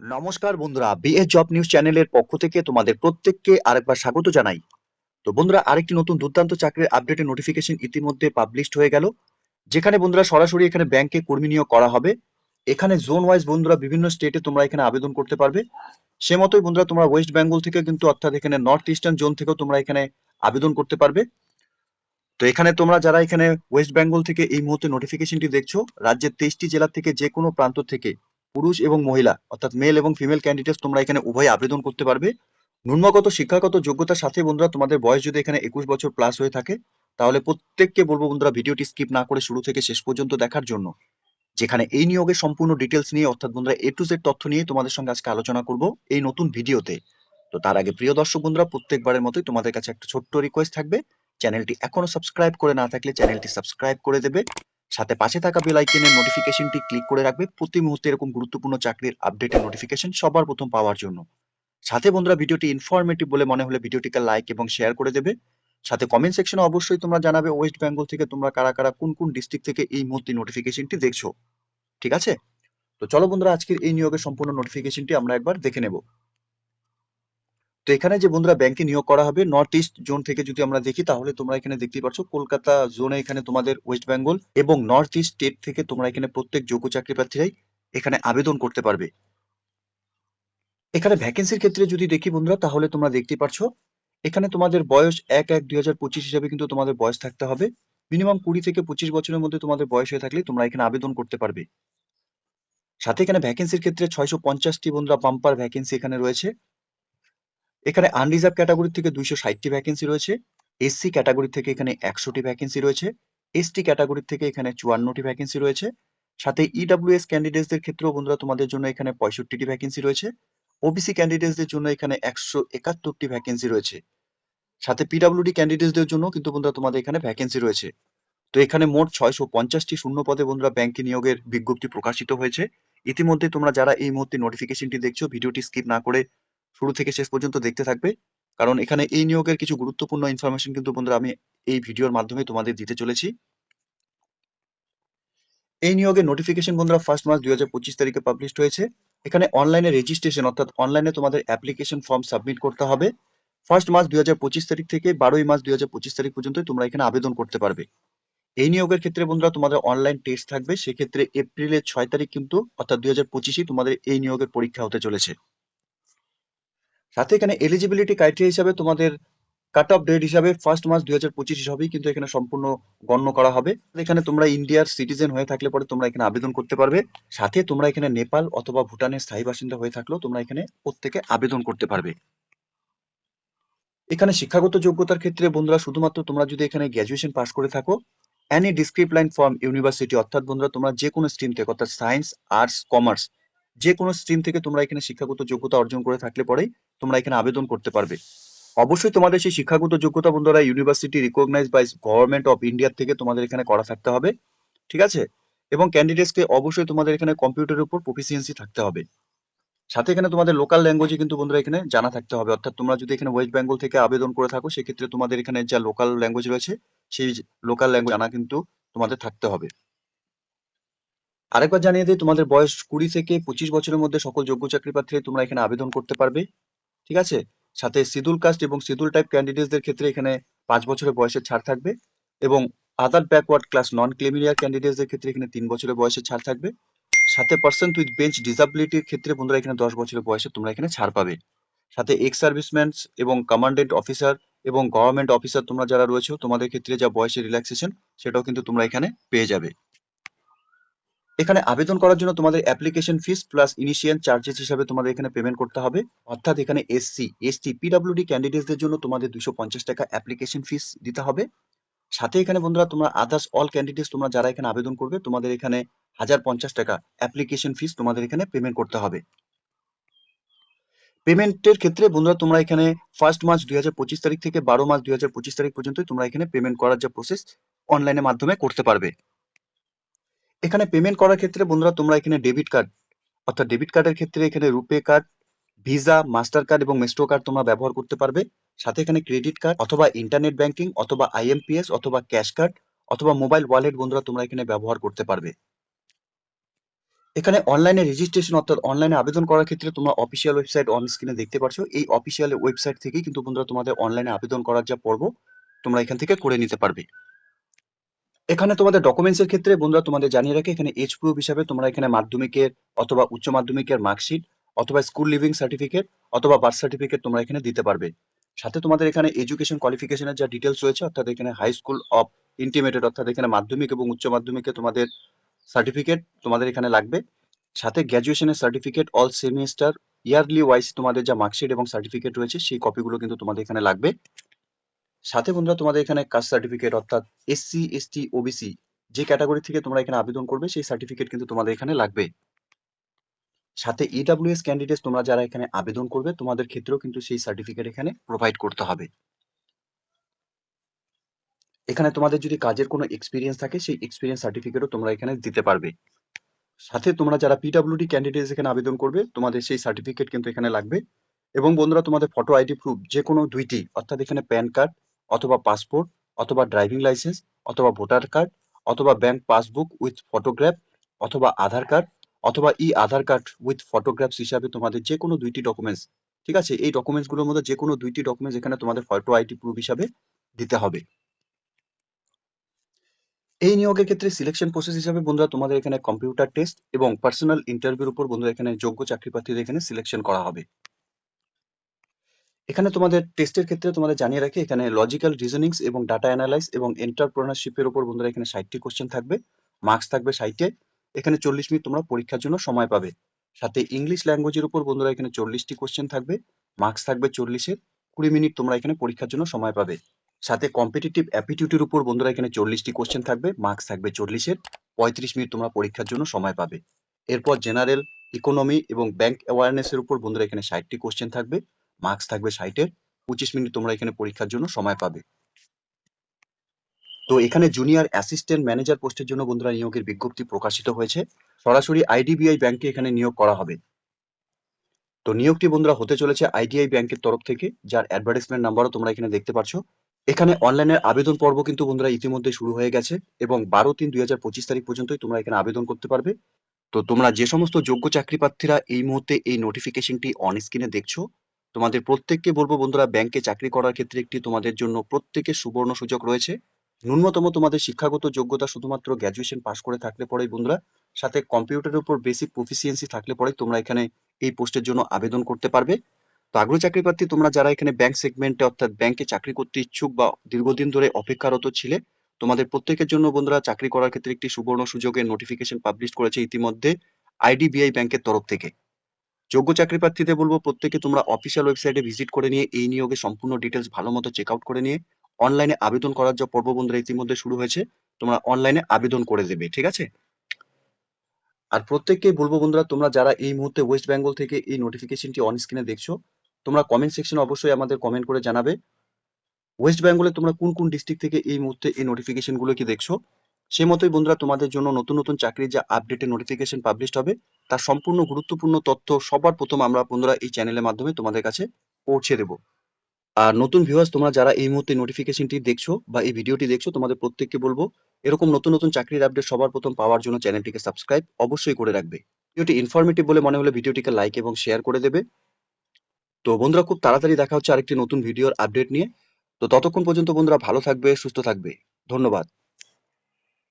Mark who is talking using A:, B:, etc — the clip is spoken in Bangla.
A: নমস্কার বন্ধুরা বিএস জব নিউজ চ্যানেলের পক্ষ থেকে তোমাদের প্রত্যেককে আরেকবার স্বাগত জানাই। তো বন্ধুরা, আরেকটি নতুন দুর্দান্ত চাকরির আপডেটের নোটিফিকেশন ইতিমধ্যে পাবলিশড হয়ে গেল। যেখানে বন্ধুরা সরাসরি এখানে ব্যাংকে কর্মী নিয়োগ করা হবে। এখানে জোন ওয়াইজ বন্ধুরা বিভিন্ন স্টেটে তোমরা এখানে আবেদন করতে পারবে। সে মতোই বন্ধুরা তোমরা ওয়েস্ট বেঙ্গল থেকে কিন্তু অর্থাৎ এখানে নর্থ ইস্টার্ন জোন থেকেও তোমরা এখানে আবেদন করতে পারবে। তো এখানে তোমরা যারা এখানে ওয়েস্ট বেঙ্গল থেকে এই মুহূর্তে নোটিফিকেশনটি দেখছ, রাজ্যের তেইশটি জেলা থেকে যে কোনো প্রান্ত থেকে পুরুষ এবং মহিলা, অর্থাৎ মেল এবং ফিমেল ক্যান্ডিডেট তোমরা এখানে উভয় আবেদন করতে পারবে। ন্যূনগত শিক্ষাগত যোগ্যতার সাথে বন্ধুরা তোমাদের বয়স যদি এখানে একুশ বছর প্লাস হয়ে থাকে, তাহলে প্রত্যেককে বলব বন্ধুরা ভিডিওটি স্কিপ না করে শুরু থেকে শেষ পর্যন্ত দেখার জন্য। যেখানে এই নিয়োগের সম্পূর্ণ ডিটেলস নিয়ে, অর্থাৎ বন্ধুরা এ টু জেড তথ্য নিয়ে তোমাদের সঙ্গে আজকে আলোচনা করব এই নতুন ভিডিওতে। তো তার আগে প্রিয় দর্শক বন্ধুরা, প্রত্যেকবারের মতোই তোমাদের কাছে একটা ছোট্ট রিকোয়েস্ট থাকবে। চ্যানেলটি এখনও সাবস্ক্রাইব করে না থাকলে চ্যানেলটি সাবস্ক্রাইব করে দেবে। সাথে পাশে থাকা বেল আইকনের নোটিফিকেশনটি ক্লিক করে রাখবে। প্রতি মুহূর্তে এরকম গুরুত্বপূর্ণ চাকরির আপডেটের নোটিফিকেশন সবার প্রথম পাওয়ার জন্য। সাথে বন্ধুরা ভিডিওটি ইনফরমেটিভ বলে মনে হলে ভিডিওটিকে লাইক এবং শেয়ার করে দেবে। সাথে কমেন্ট সেকশনে অবশ্যই তোমরা জানাবে ওয়েস্ট বেঙ্গল থেকে তোমরা কারা কারা কোন কোন ডিস্ট্রিক্ট থেকে এই মুহূর্তে নোটিফিকেশনটি দেখছ। ঠিক আছে? তো চলো বন্ধুরা, আজকের এই নিয়োগের সম্পূর্ণ নোটিফিকেশনটি আমরা একবার দেখে নেব। তো এখানে যে বন্ধুরা ব্যাংকে নিয়োগ করা হবে নর্থ ইস্ট জোন থেকে যদি আমরা দেখি, তাহলে তোমরা এখানে দেখতে পাচ্ছ কলকাতা জোনে এখানে তোমাদের ওয়েস্ট বেঙ্গল এবং নর্থ ইস্ট স্টেট থেকে তোমরা এখানে প্রত্যেক যোগ্য চাকরি প্রার্থীরাই এখানে আবেদন করতে পারবে। এখানে ভ্যাকেন্সির ক্ষেত্রে যদি দেখি বন্ধুরা, তাহলে তোমরা দেখতে পাচ্ছ এখানে তোমাদের বয়স এক এক দুই হাজার পঁচিশ হিসাবে কিন্তু তোমাদের বয়স থাকতে হবে। মিনিমাম কুড়ি থেকে পঁচিশ বছরের মধ্যে তোমাদের বয়স হয়ে থাকলে তোমরা এখানে আবেদন করতে পারবে। সাথে এখানে ভ্যাকেন্সির ক্ষেত্রে ছয়শো পঞ্চাশটি বন্ধুরা বাম্পার ভ্যাকেন্সি এখানে রয়েছে। এখানে আনরিজার্ভ ক্যাটাগরি থেকে দুইশো ষাটটি ভ্যাকেন্সি রয়েছে। এসসি ক্যাটাগরি থেকে এখানে একশোটি ভ্যাকেন্সি রয়েছে। এসটি ক্যাটাগরি থেকে এখানে চুয়ান্নটি ভ্যাকেন্সি রয়েছে। সাথে ইডাব্লিউএস ক্যান্ডিডেটসদের ক্ষেত্রেও বন্ধুরা তোমাদের জন্য এখানে পঁয়ষট্টিটি ভ্যাকেন্সি রয়েছে। ওবিসি ক্যান্ডিডেটসদের জন্য এখানে একশো একাত্তরটি ভ্যাকেন্সি রয়েছে। সাথে পিডাব্লিউডি ক্যান্ডিডেটসদের জন্য কিন্তু বন্ধুরা তোমাদের এখানে ভ্যাকেন্সি রয়েছে। তো এখানে মোট ছয়শো পঞ্চাশটি শূন্য পদে বন্ধুরা ব্যাংকে নিয়োগের বিজ্ঞপ্তি প্রকাশিত হয়েছে। ইতিমধ্যে তোমরা যারা এই মুহূর্তে নোটিফিকেশনটি দেখছ, ভিডিওটি স্কিপ না করে শুরু থেকে শেষ পর্যন্ত দেখতে থাকবে। কারণ এখানে এই নিয়োগের কিছু গুরুত্বপূর্ণ ইনফরমেশন কিন্তু বন্ধুরা আমি এই ভিডিওর মাধ্যমে তোমাদের দিতে চলেছি। এই নিয়োগের নোটিফিকেশন বন্ধুরা ফার্স্ট মার্চ দুই হাজার পঁচিশ তারিখে পাবলিশ হয়েছে। এখানে অনলাইনে রেজিস্ট্রেশন অর্থাৎ অনলাইনে তোমাদের অ্যাপ্লিকেশন ফর্ম সাবমিট করতে হবে। ফার্স্ট মার্চ দুই হাজার পঁচিশ তারিখ থেকে বারোই মার্চ দুই হাজার পঁচিশ তারিখ পর্যন্ত তোমরা এখানে আবেদন করতে পারবে। এই নিয়োগের ক্ষেত্রে বন্ধুরা তোমাদের অনলাইন টেস্ট থাকবে। সেক্ষেত্রে এপ্রিলের ছয় তারিখ কিন্তু অর্থাৎ দুই তোমাদের এই নিয়োগের পরীক্ষা হতে চলেছে। সাথে এখানে এলিজিবিলিটি ক্রাইটেরিয়া হিসাবে তোমাদের কাট অফ ডেট হিসাবে ফার্স্ট মার্চ দুই হাজার পঁচিশ হিসাবেই কিন্তু এখানে সম্পূর্ণ গণ্য করা হবে। এখানে তোমরা ইন্ডিয়ার সিটিজেন হয়ে থাকলে পরে তোমরা এখানে আবেদন করতে পারবে। সাথে তোমরা এখানে নেপাল অথবা ভুটানের স্থায়ী বাসিন্দা হয়ে থাকলেও তোমরা এখানে প্রত্যেকে আবেদন করতে পারবে। এখানে শিক্ষাগত যোগ্যতার ক্ষেত্রে বন্ধুরা শুধুমাত্র তোমরা যদি এখানে গ্র্যাজুয়েশন পাস করে থাকো any discipline from university অর্থাৎ বন্ধুরা তোমরা যে কোনো স্ট্রিম থেকে, অর্থাৎ সায়েন্স আর্টস কমার্স যে কোনো স্ট্রিম থেকে তোমরা এখানে শিক্ষাগত যোগ্যতা অর্জন করে থাকলে পরেই তোমরা এখানে আবেদন করতে পারবে। অবশ্যই তোমাদের সেই শিক্ষাগত যোগ্যতা বন্ধুরা university recognize by government of India থেকে তোমাদের এখানে করা থাকতে হবে, ঠিক আছে? এবং ক্যান্ডিডেটসকে অবশ্যই তোমাদের এখানে কম্পিউটারের উপর প্রফিসিয়েন্সি থাকতে হবে। সাথে এখানে তোমাদের লোকাল ল্যাঙ্গুয়েজে কিন্তু বন্ধুরা এখানে জানা থাকতে হবে। অর্থাৎ তোমরা যদি এখানে ওয়েস্ট বেঙ্গল থেকে আবেদন করে থাকো, সেক্ষেত্রে তোমাদের এখানে যা লোকাল ল্যাঙ্গুয়েজ রয়েছে, সেই লোকাল ল্যাঙ্গুয়েজ জানা কিন্তু তোমাদের থাকতে হবে। আরেকবার জানিয়ে দিই, তোমাদের বয়স কুড়ি থেকে পঁচিশ বছরের মধ্যে সকল যোগ্য চাকরি প্রার্থী তোমরা এখানে আবেদন করতে পারবে। ঠিক আছে? সাথে শিডিউল কাস্ট এবং শিডিউল টাইপ ক্যান্ডিডেটসদের ক্ষেত্রে এখানে পাঁচ বছরের বয়সের ছাড় থাকবে এবং আদার ব্যাকওয়ার্ড ক্লাস নন ক্লেমিনিয়ার ক্যান্ডিডেটসদের ক্ষেত্রে এখানে তিন বছরের বয়সের ছাড় থাকবে। সাথে পার্সন উইথ বেঞ্চ ডিসাবিলিটির ক্ষেত্রে বন্ধুরা এখানে দশ বছরের বয়সে তোমরা এখানে ছাড় পাবে। সাথে এক্স সার্ভিসম্যান এবং কমান্ডেন্ট অফিসার এবং গভর্নমেন্ট অফিসার তোমরা যারা রয়েছে, তোমাদের ক্ষেত্রে যা বয়সের রিল্যাক্সেশন সেটাও কিন্তু তোমরা এখানে পেয়ে যাবে। এখানে আবেদন করার জন্য তোমাদের application fees plus initial charges হিসাবে তোমাদের এখানে পেমেন্ট করতে হবে। অর্থাৎ এখানে এসসি এসটি পিডাব্লিউডি ক্যান্ডিডেটসদের জন্য তোমাদের দুশো পঞ্চাশ টাকা অ্যাপ্লিকেশন ফিস দিতে হবে। সাথে এখানে বন্ধুরা তোমরা আদার্স অল ক্যান্ডিডেটস তোমরা যারা এখানে আবেদন করবে, তোমাদের এখানে হাজার পঞ্চাশ টাকা অ্যাপ্লিকেশন ফিস তোমাদের এখানে পেমেন্ট করতে হবে। পেমেন্টের ক্ষেত্রে বন্ধুরা তোমরা এখানে ফার্স্ট মার্চ দুই হাজার পঁচিশ তারিখ থেকে বারো মার্চ দুই হাজার পঁচিশ তারিখ পর্যন্ত তোমরা এখানে পেমেন্ট করার যে প্রসেস অনলাইনের মাধ্যমে করতে পারবে। এখানে পেমেন্ট করার ক্ষেত্রে বন্ধুরা তোমরা এখানে ডেবিট কার্ড অর্থাৎ ডেবিট কার্ডের ক্ষেত্রে এখানে RuPay card Visa master card এবং মেস্ট্রো কার্ড তোমরা ব্যবহার করতে পারবে। সাথে এখানে ক্রেডিট কার্ড অথবা ইন্টারনেট ব্যাংকিং অথবা আইএমপিএস অথবা ক্যাশ কার্ড অথবা মোবাইল ওয়ালেট বন্ধুরা তোমরা এখানে ব্যবহার করতে পারবে। এখানে অনলাইনে রেজিস্ট্রেশন অর্থাৎ অনলাইনে আবেদন করার ক্ষেত্রে তোমরা অফিসিয়াল ওয়েবসাইট অন স্ক্রিনে দেখতে পাচ্ছ এই অফিসিয়াল ওয়েবসাইট থেকেই কিন্তু বন্ধুরা তোমাদের অনলাইনে আবেদন করার যা পর্ব তোমরা এখান থেকে করে নিতে পারবে। এখানে তোমাদের ডকুমেন্টস এর ক্ষেত্রে বন্ধুরা তোমাদের জানিয়ে রাখে, এখানে এইচ প্রুফ হিসাবে তোমরা এখানে মাধ্যমিকের অথবা উচ্চ মাধ্যমিকের মার্কশিট অথবা স্কুল লিভিং সার্টিফিকেট অথবা বার্থ সার্টিফিকেট তোমরা এখানে দিতে পারবে। সাথে তোমাদের এখানে এডুকেশন কোয়ালিফিকেশনের যা ডিটেলস রয়েছে, অর্থাৎ এখানে হাই স্কুল অফ ইন্টিমেটেড অর্থাৎ এখানে মাধ্যমিক এবং উচ্চ মাধ্যমিকে তোমাদের সার্টিফিকেট তোমাদের এখানে লাগবে। সাথে গ্র্যাজুয়েশনের certificate all semester yearly wise তোমাদের যা মার্কশিট এবং সার্টিফিকেট রয়েছে, সেই কপিগুলো কিন্তু তোমাদের এখানে লাগবে। সাথে বন্ধুরা তোমাদের এখানে কাস্ট সার্টিফিকেট অর্থাৎ এসসি এসটি ওবিসি যে ক্যাটাগরি থেকে তোমরা এখানে আবেদন করবে, সেই সার্টিফিকেট কিন্তু তোমাদের এখানে লাগবে। সাথে ইডাব্লিউএস ক্যান্ডিডেট তোমরা যারা এখানে আবেদন করবে, তোমাদের ক্ষেত্রেও কিন্তু সেই সার্টিফিকেট এখানে প্রোভাইড করতে হবে। এখানে তোমাদের যদি কাজের কোনো এক্সপিরিয়েন্স থাকে, সেই এক্সপিরিয়েন্স সার্টিফিকেটও তোমরা এখানে দিতে পারবে। সাথে তোমরা যারা পিডাব্লিউডি ক্যান্ডিডেট এখানে আবেদন করবে, তোমাদের সেই সার্টিফিকেট কিন্তু এখানে লাগবে। এবং বন্ধুরা, তোমাদের ফটো আইডি প্রুফ যে কোনো দুইটি, অর্থাৎ এখানে প্যান কার্ড অথবা পাসপোর্ট অথবা ড্রাইভিং লাইসেন্স অথবা ভোটার কার্ড অথবা ব্যাংক পাসবুক উইথ ফটোগ্রাফ অথবা আধার কার্ড অথবা e Aadhaar card with photographs হিসাবে তোমাদের যে কোনো দুইটি ডকুমেন্টস ঠিক আছে? এই ডকুমেন্টসগুলোর মধ্যে যে কোনো দুইটি ডকুমেন্টস এখানে তোমাদের ফটো আইডি প্রুফ হিসাবে দিতে হবে। এই নিয়োগের ক্ষেত্রে সিলেকশন প্রসেস হিসাবে বন্ধুরা তোমাদের এখানে কম্পিউটার টেস্ট এবং পার্সোনাল ইন্টারভিউর উপর বন্ধুরা এখানে যোগ্য চাকরি প্রার্থীদের এখানে সিলেকশন করা হবে। এখানে তোমাদের টেস্টের ক্ষেত্রে তোমাদের জানিয়ে রাখি, এখানে লজিক্যাল রিজনিংস এবং ডাটা অ্যানালাইজ এবং এন্টারপ্রেনারশিপের উপর বন্ধুরা এখানে ষাটটি কোশ্চেন থাকবে মার্কস থাকবে ষাটে, এখানে চল্লিশ মিনিট তোমরা পরীক্ষার জন্য সময় পাবে। সাথে ইংলিশ ল্যাঙ্গুয়েজের উপর বন্ধুরা এখানে চল্লিশটি কোশ্চেন থাকবে মার্কস থাকবে চল্লিশের, কুড়ি মিনিট তোমরা এখানে পরীক্ষার জন্য সময় পাবে। সাথে কম্পিটিটিভ অ্যাপিটিউডের উপর বন্ধুরা এখানে চল্লিশটি কোশ্চেন থাকবে মার্কস থাকবে চল্লিশের, পঁয়ত্রিশ মিনিট তোমরা পরীক্ষার জন্য সময় পাবে। এরপর জেনারেল ইকোনমি এবং ব্যাংক অ্যাওয়ারনেসের উপর বন্ধুরা এখানে ষাটটি কোশ্চেন থাকবে মার্কস থাকবে ষাটের পঁচিশ মিনিট তোমরা এখানে পরীক্ষার জন্য সময় পাবে। তো এখানে জুনিয়র অ্যাসিস্ট্যান্ট ম্যানেজার পোস্টের জন্য বন্ধুরা নিয়োগের বিজ্ঞপ্তি প্রকাশিত হয়েছে। সরাসরি আইডিবিআই ব্যাংকে এখানে নিয়োগ করা হবে। তো নিয়োগটি বন্ধুরা হতে চলেছে আইডিআই ব্যাংকের তরফ থেকে, যার অ্যাডভার্টাইজমেন্ট নাম্বারও তোমরা এখানে দেখতে পাচ্ছ এখানে অনলাইনের আবেদন পর্ব কিন্তু বন্ধুরা ইতিমধ্যে শুরু হয়ে গেছে এবং বারো তিন দুই হাজার পঁচিশ তারিখ পর্যন্তই তোমরা এখানে আবেদন করতে পারবে। তো তোমরা যে সমস্ত যোগ্য চাকরি প্রার্থীরা এই মুহূর্তে এই নোটিফিকেশনটি অন স্ক্রিনে দেখছ তোমাদের প্রত্যেককে বলব বন্ধুরা ব্যাংকে চাকরি করার ক্ষেত্রে একটি তোমাদের জন্য প্রত্যেকের সুবর্ণ সুযোগ রয়েছে। ন্যূনতম তোমাদের শিক্ষাগত যোগ্যতা শুধুমাত্র গ্র্যাজুয়েশন পাশ করে থাকলে পরেই বন্ধুরা, সাথে কম্পিউটারের উপর বেসিক প্রফিসিয়েন্সি থাকলে পরে তোমরা এখানে এই পোস্টের জন্য আবেদন করতে পারবে। তো আগ্রহ চাকরি প্রার্থী তোমরা যারা এখানে ব্যাংক সেগমেন্টে অর্থাৎ ব্যাংকে চাকরি করতে ইচ্ছুক বা দীর্ঘদিন ধরে অপেক্ষারত ছিলে, তোমাদের প্রত্যেকের জন্য বন্ধুরা চাকরি করার ক্ষেত্রে একটি সুবর্ণ সুযোগের নোটিফিকেশন পাবলিশ করেছে ইতিমধ্যে আইডিবিআই ব্যাংকের তরফ থেকে। যোগ্য চাকরি প্রার্থীদের বলব, প্রত্যেকে তোমরা অফিসিয়াল ওয়েবসাইটে ভিজিট করে নিয়ে এই নিয়োগে সম্পূর্ণ ডিটেলস ভালো মতো চেক আউট করে নিয়ে অনলাইনে আবেদন করার যে পর্ব বন্ধুরা ইতিমধ্যে শুরু হয়েছে, তোমরা অনলাইনে আবেদন করে দেবে, ঠিক আছে? আর প্রত্যেককে বলব বন্ধুরা, তোমরা যারা এই মুহূর্তে ওয়েস্ট বেঙ্গল থেকে এই নোটিফিকেশনটি অন স্ক্রিনে দেখছ, তোমরা কমেন্ট সেকশনে অবশ্যই আমাদের কমেন্ট করে জানাবে ওয়েস্ট বেঙ্গলে তোমরা কোন কোন ডিস্ট্রিক্ট থেকে এই মুহূর্তে এই নোটিফিকেশনগুলো কি দেখছ সেই মতোই বন্ধুরা তোমাদের জন্য নতুন নতুন চাকরির যে আপডেটেড নোটিফিকেশন পাবলিশ হবে, তার সম্পূর্ণ গুরুত্বপূর্ণ তথ্য সবার প্রথম আমরা বন্ধুরা এই চ্যানেলের মাধ্যমে তোমাদের কাছে পৌঁছে দেব। আর নতুন ভিউয়ার্স তোমরা যারা এই মুহূর্তে নোটিফিকেশনটি দেখছ বা এই ভিডিওটি দেখছ, তোমাদের প্রত্যেককে বলব, এরকম নতুন নতুন চাকরির আপডেট সবার প্রথম পাওয়ার জন্য চ্যানেলটিকে সাবস্ক্রাইব অবশ্যই করে রাখবে। ভিডিওটি ইনফরমেটিভ বলে মনে হলে ভিডিওটিকে লাইক এবং শেয়ার করে দেবে। তো বন্ধুরা খুব তাড়াতাড়ি দেখা হচ্ছে আরেকটি নতুন ভিডিওর আপডেট নিয়ে। তো ততক্ষণ পর্যন্ত বন্ধুরা ভালো থাকবে, সুস্থ থাকবে। ধন্যবাদ।